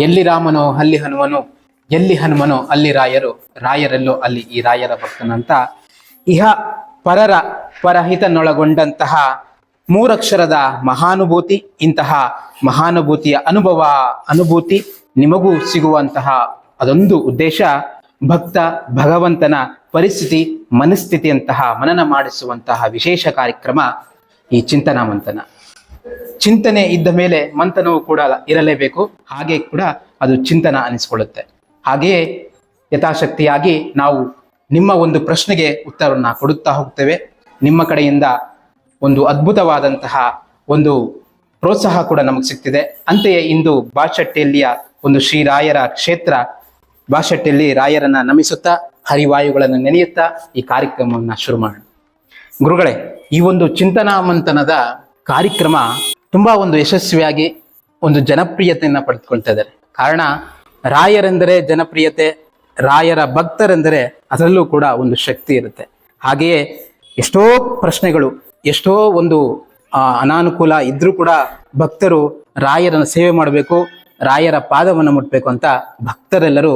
ಎಲ್ಲಿ ರಾಮನೋ, ಅಲ್ಲಿ ಹನುಮನು, ಎಲ್ಲಿ ಹನುಮನೋ, ಅಲ್ಲಿ ರಾಯರು. ರಾಯರೆಲ್ಲೋ ಅಲ್ಲಿ ಈ ರಾಯರ ಭಕ್ತನಂತ ಇಹ ಪರರ ಪರಹಿತನೊಳಗೊಂಡಂತಹ ಮೂರಕ್ಷರದ ಮಹಾನುಭೂತಿ, ಇಂತಹ ಮಹಾನುಭೂತಿಯ ಅನುಭವ, ಅನುಭೂತಿ ನಿಮಗೂ ಸಿಗುವಂತಹ ಅದೊಂದು ಉದ್ದೇಶ, ಭಕ್ತ, ಭಗವಂತನ ಪರಿಸ್ಥಿತಿ, ಮನಸ್ಥಿತಿಯಂತಹ ಮನನ ಮಾಡಿಸುವಂತಹ ವಿಶೇಷ ಕಾರ್ಯಕ್ರಮ ಈ ಚಿಂತನಾ ಮಂಥನ. ಚಿಂತನೆ ಇದ್ದ ಮೇಲೆ ಮಂಥನವು ಕೂಡ ಇರಲೇಬೇಕು. ಹಾಗೆ ಕೂಡ ಅದು ಚಿಂತನ ಅನಿಸ್ಕೊಳ್ಳುತ್ತೆ. ಹಾಗೆಯೇ ಯಥಾಶಕ್ತಿಯಾಗಿ ನಾವು ನಿಮ್ಮ ಒಂದು ಪ್ರಶ್ನೆಗೆ ಉತ್ತರವನ್ನು ಕೊಡುತ್ತಾ ಹೋಗ್ತೇವೆ. ನಿಮ್ಮ ಕಡೆಯಿಂದ ಒಂದು ಅದ್ಭುತವಾದಂತಹ ಒಂದು ಪ್ರೋತ್ಸಾಹ ಕೂಡ ನಮಗೆ ಸಿಗ್ತಿದೆ. ಅಂತೆಯೇ ಇಂದು ಬಾಚಟ್ಟಿಯಲ್ಲಿಯ ಒಂದು ಶ್ರೀರಾಯರ ಕ್ಷೇತ್ರ ಬಾಚಟ್ಟಿಯಲ್ಲಿ ರಾಯರನ್ನ ನಮಿಸುತ್ತಾ ಹರಿವಾಯುಗಳನ್ನು ನೆನೆಯುತ್ತಾ ಈ ಕಾರ್ಯಕ್ರಮವನ್ನು ಶುರು ಮಾಡೋಣ. ಗುರುಗಳೇ, ಈ ಒಂದು ಚಿಂತನಾ ಮಂಥನದ ಕಾರ್ಯಕ್ರಮ ತುಂಬಾ ಒಂದು ಯಶಸ್ವಿಯಾಗಿ ಒಂದು ಜನಪ್ರಿಯತೆಯನ್ನು ಪಡೆದುಕೊಳ್ತಾ ಇದ್ದಾರೆ ಕಾರಣ ರಾಯರೆಂದರೆ ಜನಪ್ರಿಯತೆ, ರಾಯರ ಭಕ್ತರೆಂದರೆ ಅದರಲ್ಲೂ ಕೂಡ ಒಂದು ಶಕ್ತಿ ಇರುತ್ತೆ. ಹಾಗೆಯೇ ಎಷ್ಟೋ ಪ್ರಶ್ನೆಗಳು, ಎಷ್ಟೋ ಒಂದು ಅನಾನುಕೂಲ ಇದ್ರೂ ಕೂಡ ಭಕ್ತರು ರಾಯರನ್ನು ಸೇವೆ ಮಾಡಬೇಕು, ರಾಯರ ಪಾದವನ್ನು ಮುಟ್ಟಬೇಕು ಅಂತ ಭಕ್ತರೆಲ್ಲರೂ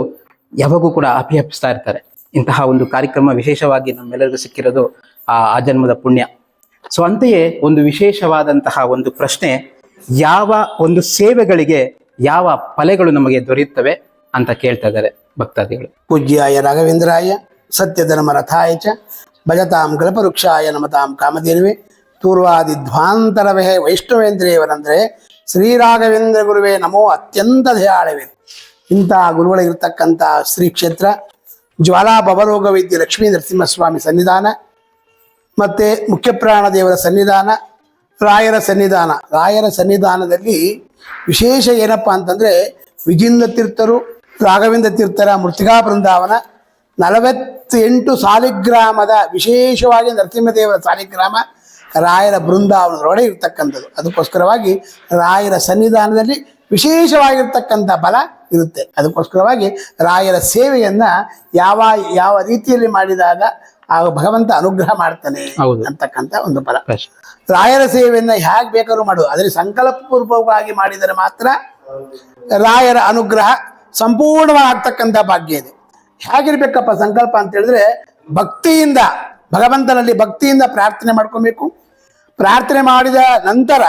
ಯಾವಾಗೂ ಕೂಡ ಅಭಿಯಪಿಸ್ತಾ ಇರ್ತಾರೆ. ಇಂತಹ ಒಂದು ಕಾರ್ಯಕ್ರಮ ವಿಶೇಷವಾಗಿ ನಮ್ಮೆಲ್ಲರಿಗೂ ಸಿಕ್ಕಿರೋದು ಆ ಜನ್ಮದ ಪುಣ್ಯ. ಸೊ ಅಂತೆಯೇ ಒಂದು ವಿಶೇಷವಾದಂತಹ ಒಂದು ಪ್ರಶ್ನೆ, ಯಾವ ಒಂದು ಸೇವೆಗಳಿಗೆ ಯಾವ ಫಲೆಗಳು ನಮಗೆ ದೊರೆಯುತ್ತವೆ ಅಂತ ಕೇಳ್ತಾ ಇದ್ದಾರೆ ಭಕ್ತಾದಿಗಳು. ಪೂಜ್ಯಾಯ ರಾಘವೇಂದ್ರಾಯ ಸತ್ಯಧರ್ಮ ರಥಾಯ ಚ, ಭಜತಾಂ ಕಲ್ಪವೃಕ್ಷಾಯ ನಮತಾಂ ಕಾಮಧೇನುವೆ ಪೂರ್ವಾದಿಧ್ವಾಂತರವೇ ಶ್ರೀ ರಾಘವೇಂದ್ರ ಗುರುವೇ ನಮೋ ಅತ್ಯಂತ ದಯಾಳವೇ. ಇಂತಹ ಗುರುಗಳಿರ್ತಕ್ಕಂಥ ಶ್ರೀ ಕ್ಷೇತ್ರ ಜ್ವಾಲಾ ಭವರೋಗ ವೈದ್ಯ ಲಕ್ಷ್ಮೀ ನರಸಿಂಹಸ್ವಾಮಿ ಸನ್ನಿಧಾನ ಮತ್ತು ಮುಖ್ಯಪ್ರಾಣ ದೇವರ ಸನ್ನಿಧಾನ, ರಾಯರ ಸನ್ನಿಧಾನ. ರಾಯರ ಸನ್ನಿಧಾನದಲ್ಲಿ ವಿಶೇಷ ಏನಪ್ಪ ಅಂತಂದರೆ ವಿಜಿಂದ ತೀರ್ಥರು, ರಾಘವೇಂದ್ರ ತೀರ್ಥರ ಮೃತಿಕಾ ಬೃಂದಾವನ, ನಲವತ್ತೆಂಟು ಸಾಲಿಗ್ರಾಮದ ವಿಶೇಷವಾಗಿ ನರಸಿಂಹದೇವರ ಸಾಲಿಗ್ರಾಮ ರಾಯರ ಬೃಂದಾವನದೊಳಗೆ ಇರ್ತಕ್ಕಂಥದ್ದು. ಅದಕ್ಕೋಸ್ಕರವಾಗಿ ರಾಯರ ಸನ್ನಿಧಾನದಲ್ಲಿ ವಿಶೇಷವಾಗಿರ್ತಕ್ಕಂಥ ಬಲ ಇರುತ್ತೆ. ಅದಕ್ಕೋಸ್ಕರವಾಗಿ ರಾಯರ ಸೇವೆಯನ್ನ ಯಾವ ಯಾವ ರೀತಿಯಲ್ಲಿ ಮಾಡಿದಾಗ ಆ ಭಗವಂತ ಅನುಗ್ರಹ ಮಾಡ್ತಾನೆ ಅಂತಕ್ಕಂತ ಅಂತಕ್ಕಂಥ ಒಂದು ಫಲ. ರಾಯರ ಸೇವೆಯನ್ನ ಹೇಗೆ ಬೇಕಾದ್ರೂ ಮಾಡುದು ಅದ್ರ ಸಂಕಲ್ಪ ಪೂರ್ವಕವಾಗಿ ಮಾಡಿದರೆ ಮಾತ್ರ ರಾಯರ ಅನುಗ್ರಹ ಸಂಪೂರ್ಣವಾಗ್ತಕ್ಕಂಥ ಭಾಗ್ಯ ಇದೆ. ಹೇಗಿರ್ಬೇಕಪ್ಪ ಸಂಕಲ್ಪ ಅಂತ ಹೇಳಿದ್ರೆ ಭಕ್ತಿಯಿಂದ ಭಗವಂತನಲ್ಲಿ ಭಕ್ತಿಯಿಂದ ಪ್ರಾರ್ಥನೆ ಮಾಡ್ಕೊಬೇಕು. ಪ್ರಾರ್ಥನೆ ಮಾಡಿದ ನಂತರ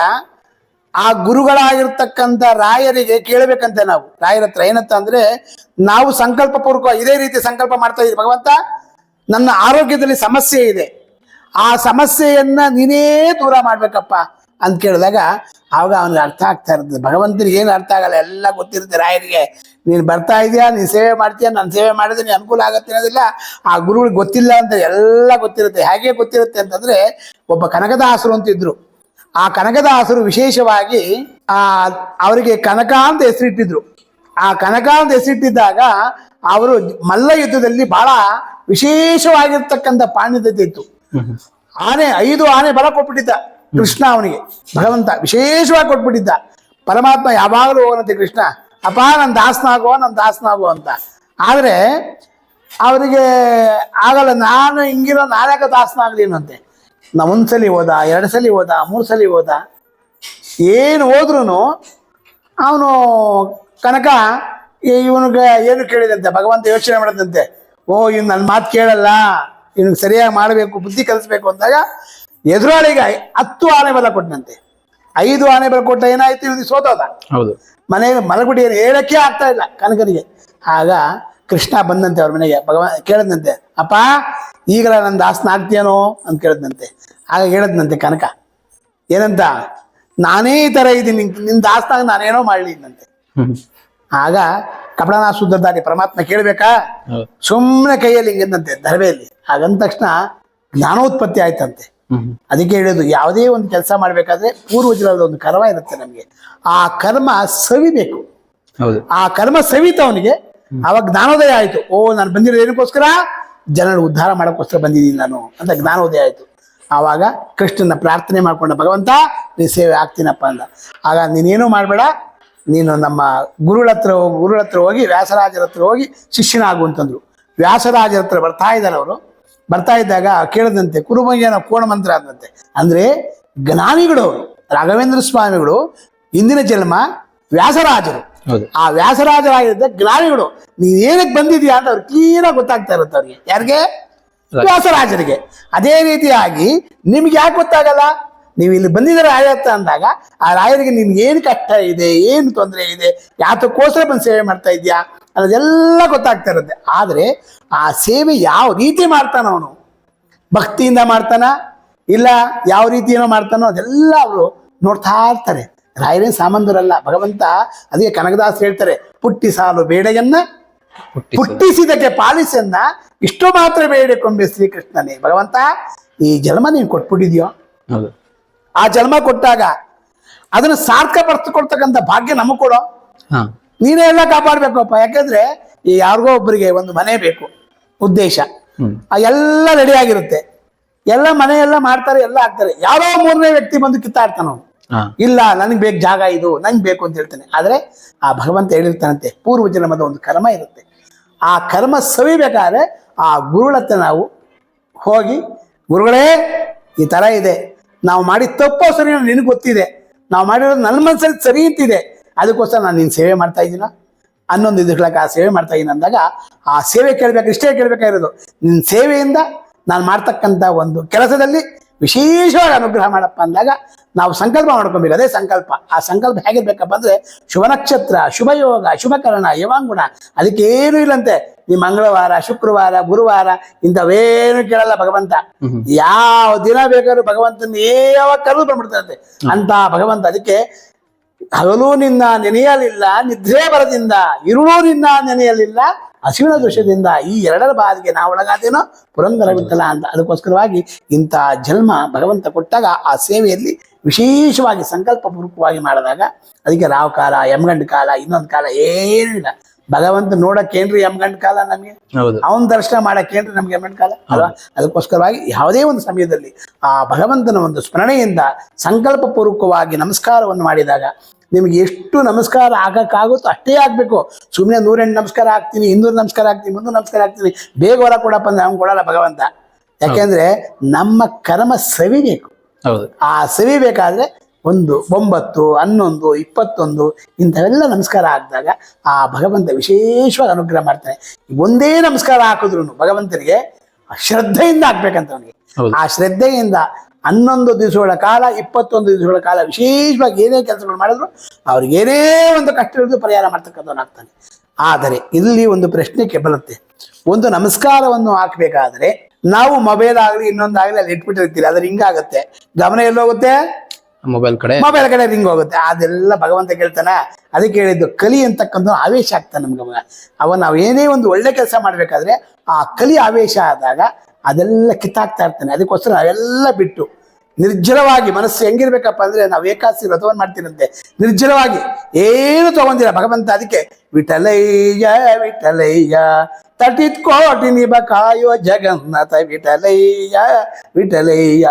ಆ ಗುರುಗಳಾಗಿರ್ತಕ್ಕಂಥ ರಾಯರಿಗೆ ಕೇಳಬೇಕಂತೆ ನಾವು. ರಾಯರ ಹತ್ರ ಏನಂತ ಅಂದ್ರೆ ನಾವು ಸಂಕಲ್ಪ ಪೂರ್ವಕ ಇದೇ ರೀತಿ ಸಂಕಲ್ಪ ಮಾಡ್ತಾ ಇದ್ದೀವಿ ಭಗವಂತ ನನ್ನ ಆರೋಗ್ಯದಲ್ಲಿ ಸಮಸ್ಯೆ ಇದೆ. ಆ ಸಮಸ್ಯೆಯನ್ನ ನೀನೇ ದೂರ ಮಾಡ್ಬೇಕಪ್ಪ ಅಂತ ಕೇಳಿದಾಗ ಆವಾಗ ಅವನಿಗೆ ಅರ್ಥ ಆಗ್ತಾ ಇರ್ತದೆ. ಭಗವಂತನಿಗೆ ಏನು ಅರ್ಥ ಆಗಲ್ಲ? ಎಲ್ಲ ಗೊತ್ತಿರುತ್ತೆ ರಾಯರಿಗೆ. ನೀನು ಬರ್ತಾ ಇದೆಯಾ? ನೀನು ಸೇವೆ ಮಾಡ್ತೀಯಾ? ನಾನು ಸೇವೆ ಮಾಡಿದ್ರೆ ನೀನು ಅನುಕೂಲ ಆಗುತ್ತೆ ಅನ್ನೋದಿಲ್ಲ. ಆ ಗುರುಗಳಿಗೆ ಗೊತ್ತಿಲ್ಲ ಅಂತ ಎಲ್ಲ ಗೊತ್ತಿರುತ್ತೆ. ಹೇಗೆ ಗೊತ್ತಿರುತ್ತೆ ಅಂತಂದ್ರೆ ಒಬ್ಬ ಕನಕದಾಸರು ಅಂತ ಇದ್ರು. ಆ ಕನಕದಾಸರು ವಿಶೇಷವಾಗಿ ಆ ಅವರಿಗೆ ಕನಕ ಅಂತ ಹೆಸರಿಟ್ಟಿದ್ರು. ಆ ಕನಕ ಅಂತ ಹೆಸರಿಟ್ಟಿದ್ದಾಗ ಅವರು ಮಲ್ಲ ಯುದ್ಧದಲ್ಲಿ ಬಹಳ ವಿಶೇಷವಾಗಿರ್ತಕ್ಕಂಥ ಪಾಂಡಿತ್ಯತೆ ಇತ್ತು ಆನೆ, ಐದು ಆನೆ ಬಲ ಕೊಟ್ಬಿಟ್ಟಿದ್ದ ಕೃಷ್ಣ ಅವನಿಗೆ. ಭಗವಂತ ವಿಶೇಷವಾಗಿ ಕೊಟ್ಬಿಟ್ಟಿದ್ದ. ಪರಮಾತ್ಮ ಯಾವಾಗಲೂ ಹೋಗನಂತೆ ಕೃಷ್ಣ. ಅಪ್ಪ ನನ್ನ ದಾಸನಾಗೋ ನನ್ನ ದಾಸನಾಗೋ ಅಂತ. ಆದರೆ ಅವರಿಗೆ ಆಗಲ್ಲ, ನಾನು ಹಿಂಗಿರೋ ನಾಲ್ಕು ದಾಸನಾಗ್ಲಿನಂತೆ ನಾ ಒಂದ್ಸಲಿ ಹೋದ, ಎರಡು ಸಲಿ ಹೋದ, ಮೂರು ಸಲಿ ಹೋದ. ಏನು ಹೋದ್ರೂ ಅವನು ಕನಕ ಇವನಿಗೆ ಏನು ಕೇಳಿದಂತೆ ಭಗವಂತ ಯೋಚನೆ ಮಾಡಿದಂತೆ. ಓ ಇನ್ ನನ್ನ ಮಾತು ಕೇಳಲ್ಲ. ಇವ್ನಿಗೆ ಸರಿಯಾಗಿ ಮಾಡಬೇಕು ಬುದ್ಧಿ ಕಲಿಸ್ಬೇಕು ಅಂದಾಗ ಎದುರಾಳಿಗೆ ಹತ್ತು ಆನೆ ಬಲ ಕೊಟ್ಟನಂತೆ ಐದು ಆನೆ ಬಲ ಕೊಟ್ಟ ಏನಾಯ್ತು? ಇವನಿಗೆ ಸೋತೋದ ಹೌದು. ಮನೆ ಮಲಗುಡಿ ಹೇಳಕ್ಕೆ ಆಗ್ತಾ ಇಲ್ಲ ಕನಕನಿಗೆ. ಆಗ ಕೃಷ್ಣ ಬಂದಂತೆ ಅವ್ರ ಮನೆಗೆ. ಭಗವಾನ್ ಕೇಳದಂತೆ ಅಪ್ಪ ಈಗಲ ನನ್ನ ದಾಸನ ಆಗ್ತೀಯನೋ? ಅಂತ ಕೇಳದ್ನಂತೆ. ಆಗ ಹೇಳದ್ನಂತೆ ಕನಕ ಏನಂತ? ನಾನೇ ಈ ಥರ ಇದ್ದೀನಿ. ನಿನ್ನ ದಾಸನಾಗ ನಾನೇನೋ ಮಾಡಲಿದ್ದಂತೆ ಹ್ಮ್. ಆಗ ಕಪಡನ ಶುದ್ಧದಾರಿ ಪರಮಾತ್ಮ ಕೇಳಬೇಕಾ. ಸುಮ್ಮನೆ ಕೈಯಲ್ಲಿ ಹಿಂಗಿದ್ದಂತೆ ದರ್ವೆಯಲ್ಲಿ ಹಾಗಂದ ತಕ್ಷಣ ಜ್ಞಾನೋತ್ಪತ್ತಿ ಆಯ್ತಂತೆ. ಅದಕ್ಕೆ ಹೇಳೋದು ಯಾವುದೇ ಒಂದು ಕೆಲಸ ಮಾಡಬೇಕಾದ್ರೆ ಪೂರ್ವಜರಾದ ಒಂದು ಕರ್ಮ ಇರುತ್ತೆ ನಮಗೆ. ಆ ಕರ್ಮ ಸವಿಬೇಕು ಹೌದು. ಆ ಕರ್ಮ ಸವಿತ ಅವನಿಗೆ ಅವಾಗ ಜ್ಞಾನೋದಯ ಆಯ್ತು. ಓ ನಾನು ಬಂದಿರೋ ಏನಕ್ಕೋಸ್ಕರ? ಜನರ ಉದ್ಧಾರ ಮಾಡೋಕ್ಕೋಸ್ಕರ ಬಂದಿದ್ದೀನಿ ನಾನು ಅಂತ ಜ್ಞಾನೋದಯ ಆಯ್ತು. ಆವಾಗ ಕೃಷ್ಣನ ಪ್ರಾರ್ಥನೆ ಮಾಡ್ಕೊಂಡ ಭಗವಂತ ನೀ ಸೇವೆ ಆಗ್ತೀನಪ್ಪ ಅಂದ. ಆಗ ನೀನೇನು ಮಾಡಬೇಡ ನೀನು ನಮ್ಮ ಗುರುಳತ್ರ ಹೋಗಿ ಗುರುಳತ್ರ ಹೋಗಿ ವ್ಯಾಸರಾಜರ ಹತ್ರ ಹೋಗಿ ಶಿಷ್ಯನಾಗು ಅಂತಂದ್ರು. ವ್ಯಾಸರಾಜರ ಹತ್ರ ಬರ್ತಾ ಇದ್ದಾರೆ ಅವರು. ಬರ್ತಾ ಇದ್ದಾಗ ಕೇಳದಂತೆ ಕುರುಬಂಗೇನ ಕೋಣ ಮಂತ್ರ ಆದಂತೆ. ಅಂದ್ರೆ ಜ್ಞಾನಿಗಳು ಅವರು ರಾಘವೇಂದ್ರ ಸ್ವಾಮಿಗಳು ಇಂದಿನ ಜನ್ಮ ವ್ಯಾಸರಾಜರು. ಆ ವ್ಯಾಸರಾಜರಾಗಿದ್ದ ಜ್ಞಾನಿಗಳು ನೀನ್ ಏನಕ್ಕೆ ಬಂದಿದ್ಯಾ ಅಂತ ಅವ್ರು ಕ್ಲೀನಾಗಿ ಗೊತ್ತಾಗ್ತಾ ಇರುತ್ತೆ ಅವ್ರಿಗೆ. ಯಾರಿಗೆ? ವ್ಯಾಸರಾಜರಿಗೆ. ಅದೇ ರೀತಿಯಾಗಿ ನಿಮ್ಗೆ ಯಾಕೆ ಗೊತ್ತಾಗಲ್ಲ? ನೀವು ಇಲ್ಲಿ ಬಂದಿದ್ದೀರ ರಾಯತ್ತ ಅಂದಾಗ ಆ ರಾಯರಿಗೆ ನಿಮ್ಗೆ ಏನು ಕಷ್ಟ ಇದೆ ಏನು ತೊಂದರೆ ಇದೆ ಯಾತಕ್ಕೋಸ್ಕರ ಬಂದು ಸೇವೆ ಮಾಡ್ತಾ ಇದೆಯಾ ಅನ್ನೋದೆಲ್ಲ ಗೊತ್ತಾಗ್ತಾ ಇರುತ್ತೆ. ಆದರೆ ಆ ಸೇವೆ ಯಾವ ರೀತಿ ಮಾಡ್ತಾನ ಅವನು ಭಕ್ತಿಯಿಂದ ಮಾಡ್ತಾನ ಇಲ್ಲ ಯಾವ ರೀತಿಯೇನೋ ಮಾಡ್ತಾನೋ ಅದೆಲ್ಲ ಅವರು ನೋಡ್ತಾ ಇರ್ತಾರೆ. ರಾಯರೇನು ಸಾಮಾನ್ಯರಲ್ಲ ಭಗವಂತ ಅದಕ್ಕೆ ಕನಕದಾಸ್ ಹೇಳ್ತಾರೆ ಪುಟ್ಟಿ ಸಾಲು ಬೇಡೆಯನ್ನ ಪುಟ್ಟಿಸಿದಕ್ಕೆ ಪಾಲಿಸನ್ನ ಇಷ್ಟು ಮಾತ್ರ ಬೇಡಿಕೊಂಬೆ ಶ್ರೀಕೃಷ್ಣನೇ. ಭಗವಂತ ಈ ಜನ್ಮ ನೀನು ಕೊಟ್ಬಿಟ್ಟಿದ್ಯೋ? ಹೌದು. ಆ ಜನ್ಮ ಕೊಟ್ಟಾಗ ಅದನ್ನು ಸಾರ್ಥಕ ಪಡಿಸ್ಕೊಳ್ತಕ್ಕಂಥ ಭಾಗ್ಯ ನಮಗೆ ಕೊಡೋ. ನೀನೇ ಎಲ್ಲ ಕಾಪಾಡ್ಬೇಕಪ್ಪ. ಯಾಕಂದ್ರೆ ಈ ಯಾರಿಗೋ ಒಬ್ಬರಿಗೆ ಒಂದು ಮನೆ ಬೇಕು ಉದ್ದೇಶ. ಆ ಎಲ್ಲ ರೆಡಿ ಆಗಿರುತ್ತೆ. ಎಲ್ಲ ಮನೆ ಎಲ್ಲ ಮಾಡ್ತಾರೆ ಎಲ್ಲ ಆಗ್ತಾರೆ. ಯಾರೋ ಮೂರನೇ ವ್ಯಕ್ತಿ ಬಂದು ಕಿತ್ತಾಡ್ತಾನ. ಇಲ್ಲ ನನಗೆ ಬೇಕು ಜಾಗ ಇದು ನಂಗೆ ಬೇಕು ಅಂತ ಹೇಳ್ತಾನೆ. ಆದರೆ ಆ ಭಗವಂತ ಹೇಳಿರ್ತಾನಂತೆ ಪೂರ್ವ ಜನ್ಮದ ಒಂದು ಕರ್ಮ ಇರುತ್ತೆ. ಆ ಕರ್ಮ ಸವಿಬೇಕಾದ್ರೆ ಆ ಗುರುಳತ್ತ ನಾವು ಹೋಗಿ ಗುರುಗಳೇ ಈ ತರ ಇದೆ. ನಾವು ಮಾಡಿದ ತಪ್ಪೋ ಸರಿ ನಿನಗೆ ಗೊತ್ತಿದೆ. ನಾವು ಮಾಡಿರೋದು ನನ್ನ ಮನಸ್ಸಲ್ಲಿ ಸರಿ ಅಂತಿದೆ. ಅದಕ್ಕೋಸ್ಕರ ನಾನು ನಿನ್ನ ಸೇವೆ ಮಾಡ್ತಾ ಇದ್ದೀನ? ಹನ್ನೊಂದು ದಿವಸಗಳಾಗ ಆ ಸೇವೆ ಮಾಡ್ತಾ ಇದ್ದೀನಿ ಅಂದಾಗ, ಆ ಸೇವೆ ಕೇಳಬೇಕು, ಇಷ್ಟೇ ಕೇಳಬೇಕಾಗಿರೋದು ನಿನ್ನ ಸೇವೆಯಿಂದ ನಾನು ಮಾಡ್ತಕ್ಕಂಥ ಒಂದು ಕೆಲಸದಲ್ಲಿ ವಿಶೇಷವಾಗಿ ಅನುಗ್ರಹ ಮಾಡಪ್ಪ ಅಂದಾಗ, ನಾವು ಸಂಕಲ್ಪ ಮಾಡ್ಕೊಬೇಕು. ಅದೇ ಸಂಕಲ್ಪ. ಆ ಸಂಕಲ್ಪ ಹೇಗಿರ್ಬೇಕಪ್ಪ ಅಂದ್ರೆ ಶುಭ ನಕ್ಷತ್ರ ಶುಭ ಯೋಗ ಶುಭಕರಣ, ಯವಾಂಗುಣ, ಅದಕ್ಕೇನು ಇಲ್ಲಂತೆ. ಈ ಮಂಗಳವಾರ ಶುಕ್ರವಾರ ಗುರುವಾರ ಇಂಥವೇನು ಕೇಳಲ್ಲ ಭಗವಂತ. ಯಾವ ದಿನ ಬೇಕಾದ್ರೂ ಭಗವಂತನ ಯಾವಾಗ ಕರೆದು ಬಂದ್ಬಿಡ್ತಂತೆ ಅಂತ ಭಗವಂತ ಅದಕ್ಕೆ ಹಗಲು ನಿನ್ನ ನೆನೆಯಲಿಲ್ಲ ನಿದ್ರೆ ಬರದಿಂದ ಇರುಳು ನಿನ್ನ ನೆನೆಯಲಿಲ್ಲ ಹಸಿವಿನ ದೃಶ್ಯದಿಂದ ಈ ಎರಡರ ಬಾರಿಗೆ ನಾವು ಒಳಗಾದೇನೋ ಪುರಂದರ ಬಿತ್ತಲ್ಲ ಅಂತ. ಅದಕ್ಕೋಸ್ಕರವಾಗಿ ಇಂಥ ಜನ್ಮ ಭಗವಂತ ಕೊಟ್ಟಾಗ ಆ ಸೇವೆಯಲ್ಲಿ ವಿಶೇಷವಾಗಿ ಸಂಕಲ್ಪಪೂರ್ವಕವಾಗಿ ಮಾಡಿದಾಗ ಅದಕ್ಕೆ ರಾವ್ ಕಾಲ ಯಮಗಂಡ ಕಾಲ ಇನ್ನೊಂದು ಕಾಲ ಏನೂ ಭಗವಂತ ನೋಡಕ್ಕೇನ್ರಿ ಯಮಗಂಡ ಕಾಲ ನಮಗೆ? ಹೌದು. ಅವನ ದರ್ಶನ ಮಾಡಕ್ಕೇನ್ರಿ ನಮ್ಗೆ ಯಮಗಂಡ ಕಾಲ? ಅಲ್ವಾ? ಅದಕ್ಕೋಸ್ಕರವಾಗಿ ಯಾವುದೇ ಒಂದು ಸಮಯದಲ್ಲಿ ಆ ಭಗವಂತನ ಒಂದು ಸ್ಮರಣೆಯಿಂದ ಸಂಕಲ್ಪ ಪೂರ್ವಕವಾಗಿ ನಮಸ್ಕಾರವನ್ನು ಮಾಡಿದಾಗ ನಿಮ್ಗೆ ಎಷ್ಟು ನಮಸ್ಕಾರ ಆಗಕ್ಕಾಗುತ್ತೋ ಅಷ್ಟೇ ಆಗಬೇಕು. ಸುಮ್ಮನೆ ನೂರೆಂಟು ನಮಸ್ಕಾರ ಆಗ್ತೀನಿ ಇನ್ನೂರು ನಮಸ್ಕಾರ ಆಗ್ತೀನಿ ಮುನ್ನೂರು ನಮಸ್ಕಾರ ಆಗ್ತೀನಿ ಬೇಗ ಹೊರ ಕೊಡಪ್ಪ ಅಂದ್ರೆ ಅವ್ನು ಕೊಡಲ್ಲ ಭಗವಂತ. ಯಾಕೆಂದ್ರೆ ನಮ್ಮ ಕರ್ಮ ಸವಿಬೇಕು. ಹೌದು. ಆ ಸವಿಬೇಕಾದ್ರೆ ಒಂದು ಒಂಬತ್ತು ಹನ್ನೊಂದು ಇಪ್ಪತ್ತೊಂದು ಇಂಥವೆಲ್ಲ ನಮಸ್ಕಾರ ಹಾಕಿದಾಗ ಆ ಭಗವಂತ ವಿಶೇಷವಾಗಿ ಅನುಗ್ರಹ ಮಾಡ್ತಾನೆ. ಒಂದೇ ನಮಸ್ಕಾರ ಹಾಕಿದ್ರು ಭಗವಂತನಿಗೆ ಆ ಶ್ರದ್ಧೆಯಿಂದ ಹಾಕ್ಬೇಕಂತ ಅವನಿಗೆ. ಆ ಶ್ರದ್ಧೆಯಿಂದ ಹನ್ನೊಂದು ದಿವಸಗಳ ಕಾಲ ಇಪ್ಪತ್ತೊಂದು ದಿವಸಗಳ ಕಾಲ ವಿಶೇಷವಾಗಿ ಏನೇ ಕೆಲಸಗಳು ಮಾಡಿದ್ರು ಅವ್ರಿಗೆ ಏನೇ ಒಂದು ಕಷ್ಟ ಇರೋದು ಪರಿಹಾರ ಮಾಡ್ತಕ್ಕಂಥವನಾಗ್ತಾನೆ ಆದರೆ ಇಲ್ಲಿ ಒಂದು ಪ್ರಶ್ನೆ ಬರುತ್ತೆ ಒಂದು ನಮಸ್ಕಾರವನ್ನು ಹಾಕಬೇಕಾದ್ರೆ ನಾವು ಮೊಬೈಲ್ ಆಗಲಿ ಇನ್ನೊಂದಾಗಲಿ ಅಲ್ಲಿ ಇಟ್ಬಿಟ್ಟಿರ್ತೀರಿ. ಆದ್ರೆ ಹಿಂಗಾಗುತ್ತೆ. ಗಮನ ಎಲ್ಲೋಗುತ್ತೆ? ಮೊಬೈಲ್ ಕಡೆ. ಮೊಬೈಲ್ ಕಡೆ ರಿಂಗ್ ಹೋಗುತ್ತೆ. ಅದೆಲ್ಲ ಭಗವಂತ ಕೇಳ್ತಾನ. ಅದಕ್ಕೆ ಹೇಳಿದ್ದು ಕಲಿ ಅಂತಕ್ಕಂಥ ಆವೇಶ ಆಗ್ತಾನೆ ನಮ್ಗೆ ಅವಾಗ. ಅವ ನಾವು ಏನೇ ಒಂದು ಒಳ್ಳೆ ಕೆಲಸ ಮಾಡಬೇಕಾದ್ರೆ ಆ ಕಲಿ ಆವೇಶ ಆದಾಗ ಅದೆಲ್ಲ ಕಿತ್ತಾಕ್ತಾ ಇರ್ತಾನೆ. ಅದಕ್ಕೋಸ್ಕರ ನಾವೆಲ್ಲ ಬಿಟ್ಟು ನಿರ್ಜಲವಾಗಿ ಮನಸ್ಸು ಹೆಂಗಿರ್ಬೇಕಪ್ಪ ಅಂದ್ರೆ ನಾವು ಏಕಾಸಿ ವ್ರತವನ್ನು ಮಾಡ್ತೀರಂತೆ ನಿರ್ಜಲವಾಗಿ ಏನು ತಗೊಂಡಿರ ಭಗವಂತ ಅದಕ್ಕೆ ವಿಠಲಯ್ಯ ವಿಠಲಯ್ಯ, ತಟಿತ್ ಕೋಟಿ ನಿಭ ಕಾಯೋ ಜಗನ್ನಾಥ ವಿಠಲಯ್ಯ ವಿಠಲಯ್ಯ.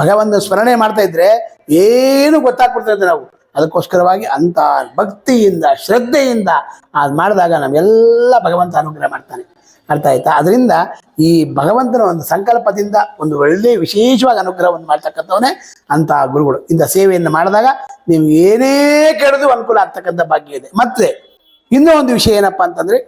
ಭಗವಂತ ಸ್ಮರಣೆ ಮಾಡ್ತಾ ಇದ್ರೆ ಏನು ಗೊತ್ತಾಗ್ಬಿಡ್ತದೆ ನಾವು ಅದಕ್ಕೋಸ್ಕರವಾಗಿ ಅಂತ ಭಕ್ತಿಯಿಂದ, ಶ್ರದ್ಧೆಯಿಂದ ಅದು ಮಾಡಿದಾಗ ನಮಗೆಲ್ಲ ಭಗವಂತ ಅನುಗ್ರಹ ಮಾಡ್ತಾನೆ. ಅರ್ಥ ಆಯ್ತಾ? ಅದರಿಂದ ಈ ಭಗವಂತನ ಒಂದು ಸಂಕಲ್ಪದಿಂದ ಒಂದು ಒಳ್ಳೆಯ ವಿಶೇಷವಾಗಿ ಅನುಗ್ರಹವನ್ನು ಮಾಡ್ತಕ್ಕಂಥವನೇ ಅಂತ ಗುರುಗಳು. ಇಂಥ ಸೇವೆಯನ್ನು ಮಾಡಿದಾಗ ನೀವು ಏನೇ ಕೆಡದು ಅನುಕೂಲ ಆಗ್ತಕ್ಕಂಥ ಭಾಗ್ಯ ಇದೆ. ಮತ್ತೆ ಇನ್ನೂ ಒಂದು ವಿಷಯ ಏನಪ್ಪಾ ಅಂತಂದ್ರೆ,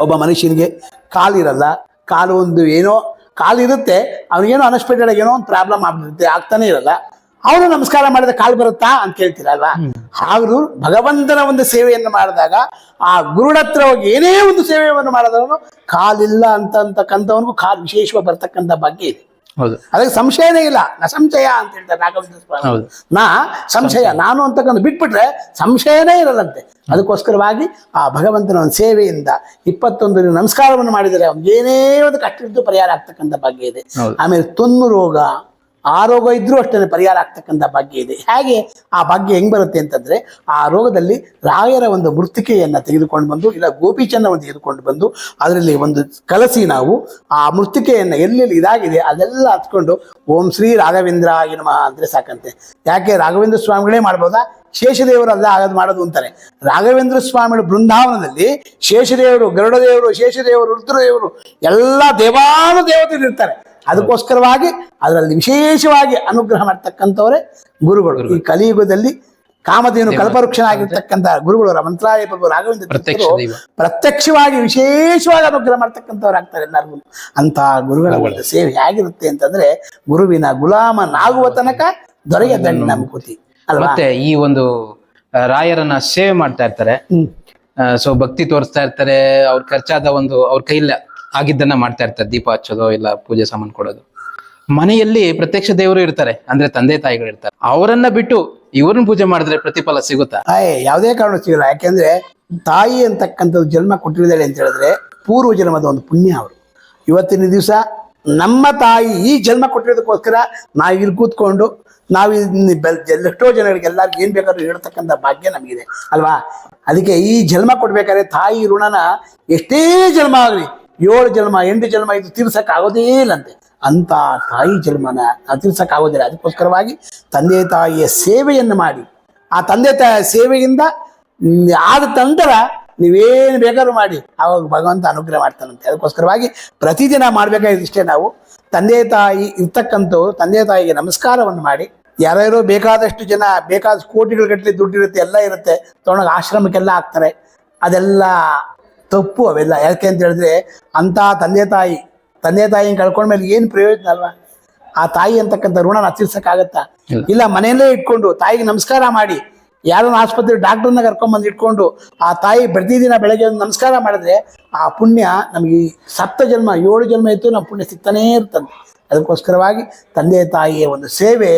ಒಬ್ಬ ಮನುಷ್ಯನಿಗೆ ಕಾಲಿರಲ್ಲ, ಕಾಲು ಒಂದು ಏನೋ ಕಾಲು ಇರುತ್ತೆ ಅವನಿಗೇನೋ ಅನ್ಎಕ್ಸ್ಪೆಕ್ಟೆಡ್ ಏನೋ ಒಂದು ಪ್ರಾಬ್ಲಮ್ ಆಗ್ಬಿಡುತ್ತೆ, ಆಗ್ತಾನೆ ಇರಲ್ಲ. ಅವನು ನಮಸ್ಕಾರ ಮಾಡಿದ ಕಾಲು ಬರುತ್ತಾ ಅಂತ ಕೇಳ್ತೀರಲ್ವಾ ಹಾಗೂ ಭಗವಂತನ ಒಂದು ಸೇವೆಯನ್ನು ಮಾಡಿದಾಗ ಆ ಗುರುಡ ಹತ್ರ ಹೋಗಿ ಏನೇ ಒಂದು ಸೇವೆಯನ್ನು ಮಾಡಿದವನು ಕಾಲಿಲ್ಲ ಅಂತ ಅಂತಕ್ಕಂಥವನಿಗೂ ಕಾಲು ವಿಶೇಷವಾಗಿ ಬರ್ತಕ್ಕಂಥ ಭಾಗ್ಯ ಇದೆ. ಹೌದು. ಅದಕ್ಕೆ ಸಂಶಯನೇ ಇಲ್ಲ. ನ ಸಂಶಯ ಅಂತ ಹೇಳ್ತಾರೆ ರಾಘವೇಂದ್ರ. ನಾ ಸಂಶಯ. ನಾನು ಅಂತಕ್ಕಂಥ ಬಿಟ್ಬಿಟ್ರೆ ಸಂಶಯನೇ ಇರಲ್ಲಂತೆ. ಅದಕ್ಕೋಸ್ಕರವಾಗಿ ಆ ಭಗವಂತನ ಒಂದು ಸೇವೆಯಿಂದ ಇಪ್ಪತ್ತೊಂದು ನಮಸ್ಕಾರವನ್ನು ಮಾಡಿದರೆ ಅವ್ನಿಗೆ ಏನೇ ಒಂದು ಕಷ್ಟ ಪರಿಹಾರ ಆಗ್ತಕ್ಕಂಥ ಭಾಗ್ಯ ಇದೆ. ಆಮೇಲೆ ತೊನ್ನು ರೋಗ ಆ ರೋಗ ಇದ್ರೂ ಅಷ್ಟೇ ಪರಿಹಾರ ಆಗ್ತಕ್ಕಂಥ ಭಾಗ್ಯ ಇದೆ. ಹೇಗೆ ಆ ಭಾಗ್ಯ ಹೆಂಗ್ ಬರುತ್ತೆ ಅಂತಂದ್ರೆ ಆ ರೋಗದಲ್ಲಿ ರಾಯರ ಒಂದು ಮೃತ್ತಿಕೆಯನ್ನು ತೆಗೆದುಕೊಂಡು ಬಂದು ಇಲ್ಲ ಗೋಪಿಚನ್ನವನ್ನು ತೆಗೆದುಕೊಂಡು ಬಂದು ಅದರಲ್ಲಿ ಒಂದು ಕಲಸಿ ನಾವು ಆ ಮೃತ್ತಿಕೆಯನ್ನು ಎಲ್ಲೆಲ್ಲಿ ಇದಾಗಿದೆ ಅದೆಲ್ಲ ಹತ್ಕೊಂಡು ಓಂ ಶ್ರೀ ರಾಘವೇಂದ್ರ ನಮಃ ಅಂದರೆ ಸಾಕಂತೆ. ಯಾಕೆ ರಾಘವೇಂದ್ರ ಸ್ವಾಮಿಗಳೇ ಮಾಡ್ಬೋದಾ? ಶೇಷದೇವರು ಅಲ್ಲ ಆಗೋದು ಮಾಡೋದು ಅಂತಾರೆ. ರಾಘವೇಂದ್ರ ಸ್ವಾಮಿಗಳು ಬೃಂದಾವನದಲ್ಲಿ ಶೇಷದೇವರು, ಗರುಡದೇವರು, ಶೇಷದೇವರು, ರುದ್ರದೇವರು ಎಲ್ಲ ದೇವಾನು ದೇವತೆಗಳು ಇರ್ತಾರೆ ಅದಕ್ಕೋಸ್ಕರವಾಗಿ ಅದರಲ್ಲಿ ವಿಶೇಷವಾಗಿ ಅನುಗ್ರಹ ಮಾಡ್ತಕ್ಕಂಥವರೇ ಗುರುಗಳು. ಈ ಕಲಿಯುಗದಲ್ಲಿ ಕಾಮಧೇನು ಕಲ್ಪವೃಕ್ಷನಾಗಿರ್ತಕ್ಕಂಥ ಗುರುಗಳು ಮಂತ್ರಾಲಯ ಪ್ರಭು ರಾಘವೇಂದ್ರ ಪ್ರತ್ಯಕ್ಷವಾಗಿ ವಿಶೇಷವಾಗಿ ಅನುಗ್ರಹ ಮಾಡ್ತಕ್ಕಂಥವ್ರು ಆಗ್ತಾರೆ ಎಲ್ಲರಿಗೂ. ಅಂತ ಗುರುಗಳ ಒಂದು ಸೇವೆ ಹೇಗಿರುತ್ತೆ ಅಂತಂದ್ರೆ ಗುರುವಿನ ಗುಲಾಮನಾಗುವ ತನಕ ದೊರೆಯ ದಂಡಿನ ಮುಕುತಿ. ಅಲ್ವಾ? ಮತ್ತೆ ಈ ಒಂದು ರಾಯರನ್ನ ಸೇವೆ ಮಾಡ್ತಾ ಇರ್ತಾರೆ. ಸೊ ಭಕ್ತಿ ತೋರಿಸ್ತಾ ಇರ್ತಾರೆ ಅವ್ರ ಖರ್ಚಾದ ಒಂದು ಅವ್ರ ಕೈಲ ಆಗಿದ್ದನ್ನ ಮಾಡ್ತಾ ಇರ್ತಾರೆ. ದೀಪ ಹಚ್ಚೋದು ಇಲ್ಲ ಪೂಜೆ ಸಾಮಾನು ಕೊಡೋದು. ಮನೆಯಲ್ಲಿ ಪ್ರತ್ಯಕ್ಷ ದೇವರು ಇರ್ತಾರೆ. ಅಂದ್ರೆ ತಂದೆ ತಾಯಿಗಳು ಇರ್ತಾರೆ. ಅವರನ್ನ ಬಿಟ್ಟು ಇವ್ರನ್ನ ಪೂಜೆ ಮಾಡಿದ್ರೆ ಪ್ರತಿಫಲ ಸಿಗುತ್ತಾ? ಯಾವುದೇ ಕಾರಣ ಸಿಗಲ್ಲ. ಯಾಕೆಂದ್ರೆ ತಾಯಿ ಅಂತಕ್ಕಂಥದ್ದು ಜನ್ಮ ಕೊಟ್ಟಿದ್ದಾಳೆ ಅಂತ ಹೇಳಿದ್ರೆ ಪೂರ್ವ ಜನ್ಮದ ಒಂದು ಪುಣ್ಯ ಅವರು. ಇವತ್ತಿನ ದಿವಸ ನಮ್ಮ ತಾಯಿ ಈ ಜನ್ಮ ಕೊಟ್ಟಿರೋದಕ್ಕೋಸ್ಕರ ನಾವು ಇಲ್ಲಿ ಕೂತ್ಕೊಂಡು ನಾವು ಎಷ್ಟೋ ಜನಗಳಿಗೆ ಎಲ್ಲರಿಗೂ ಏನು ಬೇಕಾದ್ರೂ ಹೇಳ್ತಕ್ಕಂಥ ಭಾಗ್ಯ ನಮಗಿದೆ. ಅಲ್ವಾ? ಅದಕ್ಕೆ ಈ ಜನ್ಮ ಕೊಡ್ಬೇಕಾದ್ರೆ ತಾಯಿ ಋಣನ ಎಷ್ಟೇ ಜನ್ಮ ಆಗಲಿ ಏಳು ಜನ್ಮ, ಎಂಟು ಜನ್ಮ ಇದು ತೀರ್ಸಕ್ ಆಗೋದೇ ಇಲ್ಲಂತೆ. ಅಂತ ತಾಯಿ ಜನ್ಮನ ನಾವು ತೀರ್ಸಕ್ ಆಗೋದಿಲ್ಲ ಅದಕ್ಕೋಸ್ಕರವಾಗಿ ತಂದೆ ತಾಯಿಯ ಸೇವೆಯನ್ನು ಮಾಡಿ. ಆ ತಂದೆ ತಾಯಿಯ ಸೇವೆಯಿಂದ ಆದ ನಂತರ ನೀವೇನು ಬೇಕಾದ್ರೂ ಮಾಡಿ. ಅವಾಗ ಭಗವಂತ ಅನುಗ್ರಹ ಮಾಡ್ತಾನಂತೆ. ಅದಕ್ಕೋಸ್ಕರವಾಗಿ ಪ್ರತಿದಿನ ಮಾಡಬೇಕಾಗಿಷ್ಟೇ ನಾವು. ತಂದೆ ತಾಯಿ ಇರ್ತಕ್ಕಂಥವ್ರು ತಂದೆ ತಾಯಿಗೆ ನಮಸ್ಕಾರವನ್ನು ಮಾಡಿ. ಯಾರ್ಯಾರೋ ಬೇಕಾದಷ್ಟು ಜನ, ಬೇಕಾದಷ್ಟು ಕೋಟಿಗಳ ಗಟ್ಟಲೆ ದುಡ್ಡು ಇರುತ್ತೆ ಎಲ್ಲ ಇರುತ್ತೆ. ತೊಗೊಂಡೋಗಿ ಆಶ್ರಮಕ್ಕೆಲ್ಲ ಹಾಕ್ತಾರೆ. ಅದೆಲ್ಲ ತಪ್ಪು ಅವೆಲ್ಲ. ಯಾಕೆ ಅಂತ ಹೇಳಿದ್ರೆ ಅಂತ ತಂದೆ ತಾಯಿ ತಂದೆ ತಾಯಿನ ಕಳ್ಕೊಂಡ್ಮೇಲೆ ಏನು ಪ್ರಯೋಜನ ಅಲ್ವಾ? ಆ ತಾಯಿ ಅಂತಕ್ಕಂಥ ಋಣ ತೀರ್ಸಕ್ಕಾಗತ್ತಾ? ಇಲ್ಲ. ಇಲ್ಲ ಮನೆಯಲ್ಲೇ ಇಟ್ಕೊಂಡು ತಾಯಿಗೆ ನಮಸ್ಕಾರ ಮಾಡಿ ಯಾರನ್ನ ಆಸ್ಪತ್ರೆ ಡಾಕ್ಟರ್ನ ಕರ್ಕೊಂಬಂದು ಇಟ್ಕೊಂಡು ಆ ತಾಯಿ ಪ್ರತಿದಿನ ಬೆಳಗ್ಗೆ ಒಂದು ನಮಸ್ಕಾರ ಮಾಡಿದ್ರೆ ಆ ಪುಣ್ಯ ನಮಗೆ ಸಪ್ತ ಜನ್ಮ ಏಳು ಜನ್ಮ ಇತ್ತು ನಮ್ಮ ಪುಣ್ಯ ಸಿಗ್ತಾನೇ ಇರ್ತಂತೆ ಅದಕ್ಕೋಸ್ಕರವಾಗಿ ತಂದೆ ತಾಯಿಯ ಒಂದು ಸೇವೆ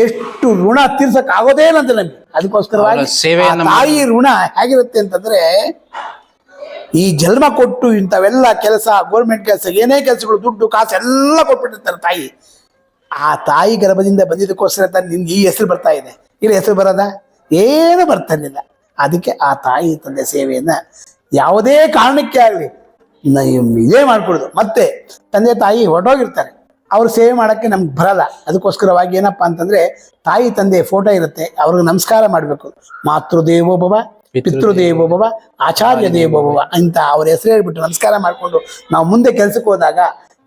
ಎಷ್ಟು ಋಣ ತೀರ್ಸಕ್ ಆಗೋದೇ ಇಲ್ಲ ಅಂತ ನಮಗೆ ಅದಕ್ಕೋಸ್ಕರವಾಗಿ ಸೇವೆ ತಾಯಿ ಋಣ ಹೇಗಿರುತ್ತೆ ಅಂತಂದ್ರೆ ಈ ಜನ್ಮ ಕೊಟ್ಟು ಇಂಥವೆಲ್ಲ ಕೆಲಸ ಗೋರ್ಮೆಂಟ್ ಕೆಲಸ ಏನೇ ಕೆಲಸಗಳು, ದುಡ್ಡು, ಕಾಸು ಎಲ್ಲ ಕೊಟ್ಬಿಟ್ಟಿರ್ತಾರೆ ತಾಯಿ. ಆ ತಾಯಿ ಗರ್ಭದಿಂದ ಬಂದಿದ್ದಕ್ಕೋಸ್ಕರ ತಾನು ನಿನ್ಗೆ ಈ ಹೆಸರು ಬರ್ತಾ ಇದೆ. ಇಲ್ಲಿ ಹೆಸರು ಬರೋದ? ಏನು ಬರ್ತಾ ಇರಲಿಲ್ಲ ಅದಕ್ಕೆ ಆ ತಾಯಿ ತಂದೆ ಸೇವೆಯನ್ನ ಯಾವುದೇ ಕಾರಣಕ್ಕೆ ಆಗಲಿ ಇದೇ ಮಾಡ್ಕೊಡೋದು. ಮತ್ತೆ ತಂದೆ ತಾಯಿ ಹೊರಟೋಗಿರ್ತಾರೆ. ಅವ್ರು ಸೇವೆ ಮಾಡೋಕ್ಕೆ ನಮ್ಗೆ ಬರಲ್ಲ. ಅದಕ್ಕೋಸ್ಕರವಾಗಿ ಏನಪ್ಪ ಅಂತಂದ್ರೆ, ತಾಯಿ ತಂದೆ ಫೋಟೋ ಇರುತ್ತೆ, ಅವ್ರಿಗೆ ನಮಸ್ಕಾರ ಮಾಡಬೇಕು. ಮಾತೃದೇವೋ ಭವ ಪಿತೃದೇವೋ ಭವ ಆಚಾರ್ಯ ದೇವೋ ಭವ ಅಂತ ಅವ್ರ ಹೆಸರು ಹೇಳ್ಬಿಟ್ಟು ನಮಸ್ಕಾರ ಮಾಡಿಕೊಂಡು ನಾವು ಮುಂದೆ ಕೆಲಸಕ್ಕೆ ಹೋದಾಗ